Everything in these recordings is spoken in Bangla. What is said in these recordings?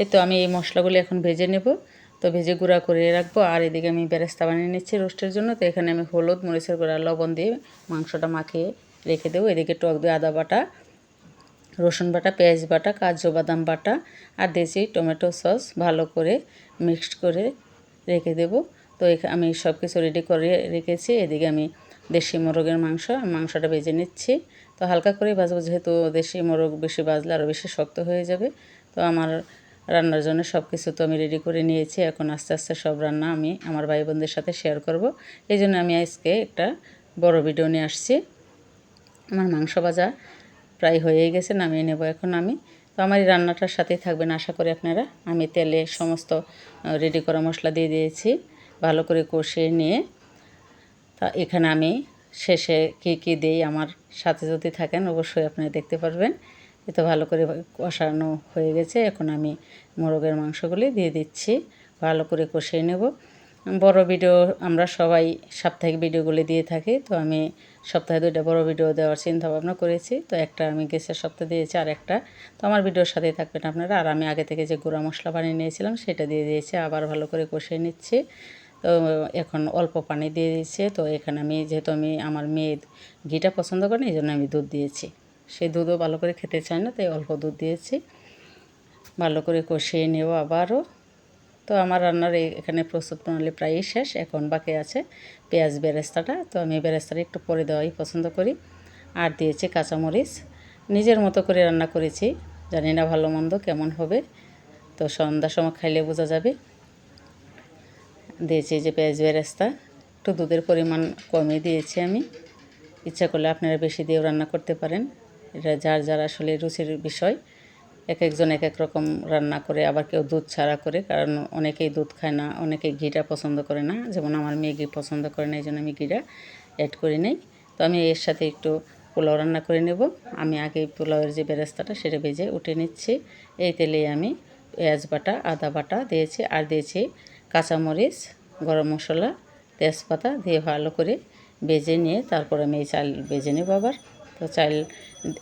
এই তো আমি এই মশলাগুলো এখন ভেজে নেব। তো ভেজে গুঁড়া করে রাখব। আর এদিকে আমি বেরেস্তা বানিয়ে নিচ্ছি রোস্টের জন্য। তো এখানে আমি হলুদ, মরিচের গুঁড়া, লবণ দিয়ে মাংসটা মাখিয়ে রেখে দেবো। এদিকে টক দিয়ে আদা বাটা, রসুন বাটা, পেঁয়াজ বাটা, কাজু বাদাম বাটা আর দেশি টমেটো সস ভালো করে মিক্সড করে রেখে দেব। তো আমি সব কিছু রেডি করে রেখেছি। এদিকে আমি দেশি মোরগের মাংস, মাংসটা ভেজে নিচ্ছি। তো হালকা করে ভাজবো, যেহেতু দেশি মোরগ বেশি ভাজলে আরও বেশি শক্ত হয়ে যাবে। তো আমার রান্নার জন্য সব কিছু তো আমি রেডি করে নিয়েছি। এখন আস্তে আস্তে সব রান্না আমি আমার ভাই বোনদের সাথে শেয়ার করব। এই জন্য আমি আজকে একটা বড় ভিডিও নিয়ে আসছি। আমার মাংস ভাজা প্রায় হয়েই গেছে, নামিয়ে নেব এখন আমি। তো আমার এই রান্নাটার সাথেই থাকবেন আশা করি আপনারা। আমি তেলে সমস্ত রেডি করা মশলা দিয়ে দিয়েছি, ভালো করে কষিয়ে নিয়ে। তা এখানে আমি শেষে কী কী দিই আমার সাথে যদি থাকেন অবশ্যই আপনারা দেখতে পারবেন। এ তো ভালো করে কষানো হয়ে গেছে। এখন আমি মোরগের মাংসগুলি দিয়ে দিচ্ছি। ভালো করে কষিয়ে নেব। বড় ভিডিও আমরা সবাই সাপ্তাহিক ভিডিওগুলি দিয়ে থাকি, তো আমি সপ্তাহে দুইটা বড় ভিডিও দেওয়ার চিন্তা ভাবনা করেছি। তো একটা আমি গ্যাসের সপ্তাহে দিয়েছি, আর একটা তো আমার ভিডিওর সাথেই থাকবেন আপনারা। আর আমি আগে থেকে যে গুঁড়া মশলা বানিয়ে নিয়েছিলাম, সেটা দিয়ে দিয়েছি। আবার ভালো করে কষিয়ে নিচ্ছি। তো এখন অল্প পানি দিয়ে দিয়েছি। তো এখানে আমি, যেহেতু আমি, আমার মেয়ে ঘিটা পছন্দ করেন এই জন্য আমি দুধ দিয়েছি। সেই দুধও ভালো করে খেতে চায় না, তাই অল্প দুধ দিয়েছি। ভালো করে কষিয়ে নেব আবারও। তো আমার রান্নার এখানে প্রস্তুত প্রণালী প্রায়ই শেষ, এখন বাকি আছে পেঁয়াজ বেরেস্তাটা। তো আমি বেরেস্তাটা একটু পরে দেওয়াই পছন্দ করি। আর দিয়েছি কাঁচামরিচ। নিজের মতো করে রান্না করেছি, জানি না ভালো মন্দ কেমন হবে। তো সন্ধ্যার সময় খাইলে বোঝা যাবে। দিয়েছি যে পেঁয়াজ বেরেস্তা। একটু দুধের পরিমাণ কমিয়ে দিয়েছি আমি। ইচ্ছা করলে আপনারা বেশি দিয়েও রান্না করতে পারেন। এটা যার যার আসলে রুচির বিষয়। এক একজন এক এক রকম রান্না করে, আবার কেউ দুধ ছাড়া করে, কারণ অনেকেই দুধ খায় না অনেকে ঘিটা পছন্দ করে না। যেমন আমার মেয়ে ঘি পছন্দ করে না এই জন্য আমি ঘিটা অ্যাড করি নাই। তো আমি এর সাথে একটু পোলাও রান্না করে নেব। আমি আগে পোলাওয়ের যে বেরেস্তাটা, সেটা ভেজে উঠে নিচ্ছি। এই তেলেই আমি পেঁয়াজ বাটা, আদা বাটা দিয়েছি, আর দিয়েছি কাঁচামরিচ, গরম মশলা, তেজপাতা দিয়ে ভালো করে বেজে নিয়ে তারপর আমি এই চাল বেজে নেব আবার। তো চাল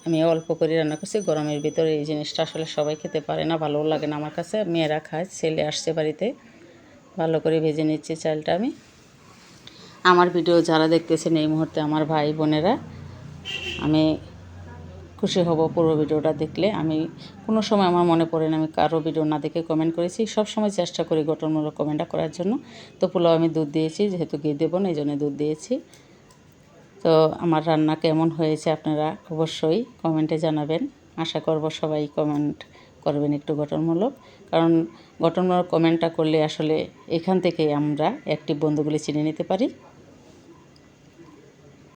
আমি অল্প করে রান্না করছি, গরমের ভিতরে এই জিনিসটা আসলে সবাই খেতে পারে না, ভালোও লাগে না আমার কাছে। মেয়েরা খায়, ছেলে আসছে বাড়িতে, ভালো করে ভেজে নিচ্ছি চালটা আমি। আমার ভিডিও যারা দেখতেছেন এই মুহূর্তে আমার ভাই বোনেরা, আমি খুশি হব পুরো ভিডিওটা দেখলে। আমি কোনো সময় আমার মনে পড়ে না, আমি কারও ভিডিও না দেখে কমেন্ট করেছি। সব সময় চেষ্টা করি গঠনমূলক কমেন্টটা করার জন্য। তো পোলাও আমি দুধ দিয়েছি, যেহেতু ঘি দেবো না, এই জন্য দুধ দিয়েছি। তো আমার রান্না কেমন হয়েছে আপনারা অবশ্যই কমেন্টে জানাবেন। আশা করব সবাই কমেন্ট করবেন একটু গঠনমূলক। কারণ গঠনমূলক কমেন্টটা করলে আসলে এখান থেকে আমরা একটি বন্ধুগুলি চিনে নিতে পারি।